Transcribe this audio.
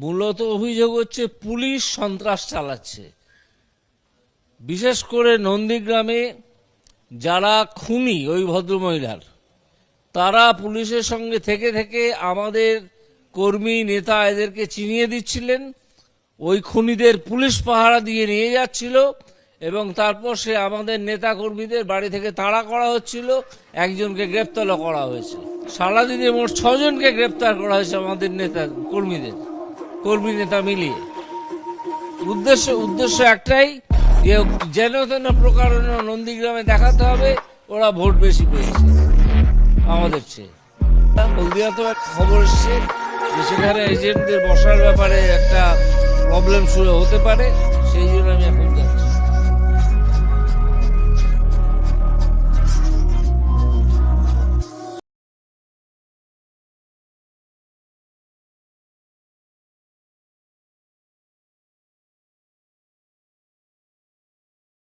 মূলত অভিযোগ হচ্ছে পুলিশ সন্ত্রাস চালাচ্ছে। বিশেষ করে নন্দীগ্রামে যারা খুনি ওই ভদ্রমহিলার, তারা পুলিশের সঙ্গে থেকে থেকে আমাদের কর্মী নেতা এদেরকে চিনিয়ে দিচ্ছিলেন। ওই খুনিদের পুলিশ পাহারা দিয়ে নিয়ে যাচ্ছিল এবং তারপর সে আমাদের নেতা কর্মীদের বাড়ি থেকে তাড়া করা হচ্ছিল, একজনকে গ্রেপ্তারও করা হয়েছে। সারাদিনে মোট ছজনকে গ্রেপ্তার করা হয়েছে আমাদের নেতা কর্মীদের। কর্মী নেতা মিলিয়ে। উদ্দেশ্য উদ্দেশ্য একটাই যে যেন তেন প্রকারণ নন্দীগ্রামে দেখাতে হবে, ওরা ভোট বেশি পেয়েছে। আমাদের চেয়ে। হলদিয়া তো খবর এসছে যে সেখানে এজেন্টদের বসার ব্যাপারে একটা প্রবলেম শুরু হতে পারে, সেই জন্য আমি এখন